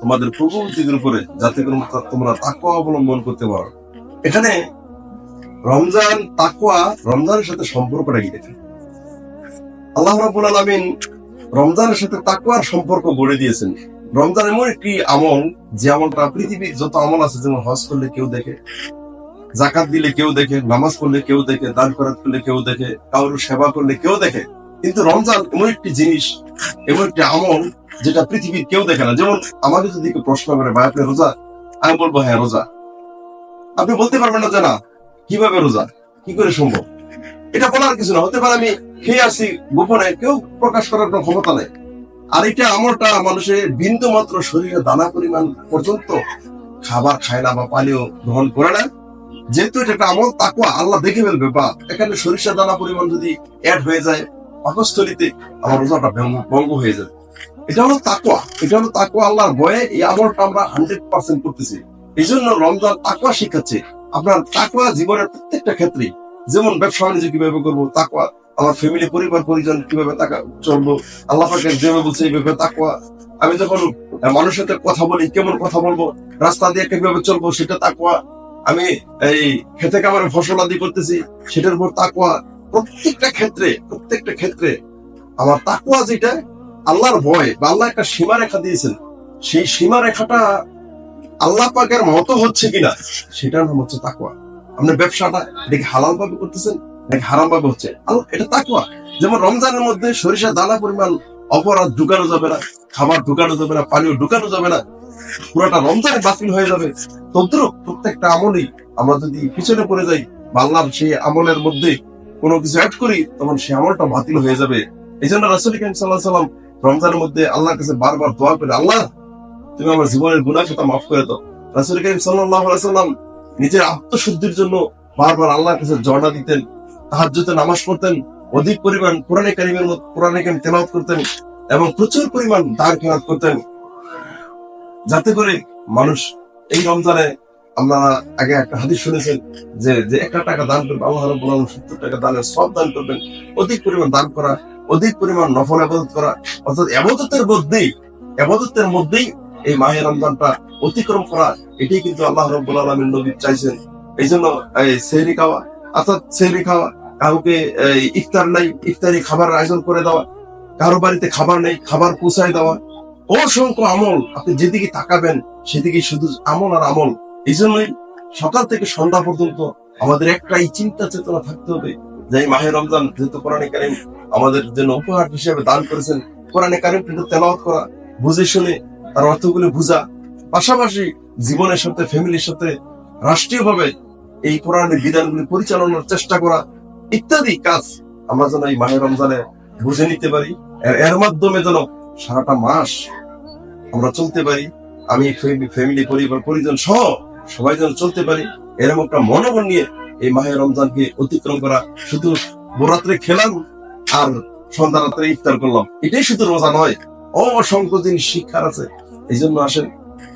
তোমাদের পূর্ববর্তীদের উপরে যাতে করে তোমরা তাকুয়া অবলম্বন করতে পারো। এখানে রমজান তাকুয়া রমজানের সাথে সম্পর্কটা কি দেখেন। আল্লাহ রাব্বুল আলামিন রমজানের সাথে তাকুয়ার সম্পর্ক গড়ে দিয়েছেন। রমজান এমন একটি আমল, যে আমলটা পৃথিবীর যত আমল আছে, যেমন হজ করলে কেউ দেখে জাকাত দিলে কেউ দেখে, নামাজ পড়লে কেউ দেখে, দান করাত করলে কেউ দেখে, কারোর সেবা করলে কেউ দেখে। কিন্তু রমজান এমন একটি জিনিস, এমন একটি আমল যেটা পৃথিবীর কেউ দেখে না। যেমন আমাকে যদি প্রশ্ন করে, ভাই, আপনি রোজা? আমি বলব হ্যাঁ রোজা। আপনি বলতে পারবেন না যে, না, কীভাবে রোজা? কি করে সম্ভব? এটা বলার কিছু না। হতে পারে আমি খেয়ে আসি গোপনে, কেউ প্রকাশ করার কোনো ক্ষমতা নেই। আর এটা আমলটা মানুষের বিন্দু মাত্র শরীরে দানা পরিমাণ পর্যন্ত খাবার খায় না বা পানীয় গ্রহণ করে না। যেহেতু এটা একটা আমল তাকুয়া আল্লাহ দেখে ফেলবে, বা এখানে সরিষা দানা পরিমাণ যদি অ্যাড হয়ে যায়, পাকস্থলিতে আমার রোজাটা ভঙ্গ- হয়ে যাবে। এটা হলো তাকুয়া এটা হলো তাকুয়া আল্লাহর ভয়ে এই আমলটা আমরা হান্ড্রেড পার্সেন্ট করতেছি। এই জন্য রমজান তাকুয়া শিখাচ্ছে। আপনার তাকুয়া জীবনের প্রত্যেকটা ক্ষেত্রে যেমন ব্যবসা বাণিজ্য কীভাবে করব তাকুয়া আমার ফ্যামিলি পরিবার, পরিজন কীভাবে তাকা চলবো, আল্লাহ পাকের যেভাবে বলছে, এইভাবে তাকুয়া আমি যখন মানুষের সাথে কথা বলি, কেমন কথা বলব, রাস্তা দিয়ে কীভাবে চলবো, সেটা তাকুয়া আমি এই খেতে কামারে ফসল আদি করতেছি, সেটার উপর তাকুয়া প্রত্যেকটা ক্ষেত্রে প্রত্যেকটা ক্ষেত্রে আমার তাকুয়া যেটা আল্লাহর ভয় বা আল্লাহ একটা সীমারেখা দিয়েছেন। সেই সীমারেখাটা আল্লাহ পাকের মতো হচ্ছে কিনা, সেটার নাম হচ্ছে তাকুয়া আপনার ব্যবসাটা এটাকে হালাল ভাবে করতেছেন, নাকি হারাম ভাবে হচ্ছে? আল্লাহ- এটা তাকুয়া যেমন রমজানের মধ্যে সরিষা দানা পরিমাণ অপরাধ ঢুকানো যাবে না, খাবার ঢুকানো যাবে না পানীয় ঢুকানো যাবে না, পুরোটা রমজানে বাতিল হয়ে যাবে। তদ্রুপ প্রত্যেকটা আমলই আমরা যদি পিছনে পড়ে যাই বা আল্লাহর সেই আমলের মধ্যে কোনো কিছু অ্যাড করি, তখন সেই আমলটা বাতিল হয়ে যাবে। এই জন্য রাসুল সাল্লাহ সাল্লাম রমজানের মধ্যে আল্লাহর কাছে বারবার দোয়া করে, আল্লাহ, তুমি আমার জীবনের গুণা কথা মাফ করে দাও। রাসুল করিম সাল্লাম নিজের আত্মশুদ্ধির জন্য বারবার আল্লাহর কাছে জর্ণা দিতেন, তাহাজ্জুদে নামাজ পড়তেন, অধিক পরিমাণ কোরআনে কারিমের মধ্যে কোরআনে কারিম তেলাওয়াত করতেন এবং প্রচুর পরিমাণ দান খেলাত করতেন। যাতে করে মানুষ এই রমজানে আমরা আগে একটা হাদিস শুনেছেন যে যে একটা টাকা দান করবে, আল্লাহ রাব্বুল সত্তর টাকা দানের সব দান করবেন, অধিক পরিমাণ দান করা অধিক পরিমাণ নফল আবাদত করা, অর্থাৎ আবাদতের মধ্যেই আবাদতের মধ্যেই এই মাহে রমজানটা অতিক্রম করা, এটাই কিন্তু আল্লাহ রাব্বুল আলামিন নবী চাইছেন। এই জন্য সেহরি খাওয়া, অর্থাৎ সেহরি খাওয়া, কাউকে ইফতার নাই, ইফতারি খাবার আয়োজন করে দেওয়া, কারও বাড়িতে খাবার নেই, খাবার পৌঁছায় দেওয়া, অসংখ্য আমল আপনি যেদিকে তাকাবেন সেদিকে শুধু আমল আর আমল। এই জন্যই সকাল থেকে সন্ধ্যা পর্যন্ত আমাদের একটাই চিন্তা চেতনা থাকতে হবে যে মাহে রমজান যেহেতু কোরআনে কারিম আমাদের জন্য উপহার হিসেবে দান করেছেন, কোরআনে কারিম কিন্তু তেলাওয়াত করা, বুঝে শুনে তার অর্থগুলো বুঝা, পাশাপাশি জীবনের সাথে, ফ্যামিলির সাথে রাষ্ট্রীয়ভাবে এই কোরআনের বিধানগুলি পরিচালনার চেষ্টা করা ইত্যাদি কাজ আমরা যেন এই মাহে রমজানে বুঝে নিতে পারি। এর মাধ্যমে যেন সারাটা মাস আমরা চলতে পারি। আমি ফ্যামিলি, পরিবার, পরিজন সহ সবাই যেন চলতে পারি। এরকম একটা মনোবল নিয়ে এই মাহে রমজানকে অতিক্রম করা শুধু ভোরাত্রে খেলাম আর সন্ধ্যা রাত্রে ইফতার করলাম, এটাই শুধু রোজা নয়, অসংখ্য জিনিস শিক্ষার আছে। এই জন্য আসেন,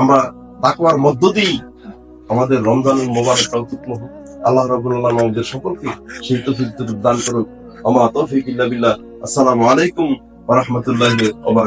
আমরা তাকুয়ার মধ্য দিয়েই আমাদের রমজানের মোবারকটা অতিক্রম হোক আল্লাহ রাবুল আমাদের সকলকে সেই তফিক দান করুক। আমা তৌফিক ইল্লা আসসালামু আলাইকুম ওয়া রাহমাতুল্লাহি ওয়া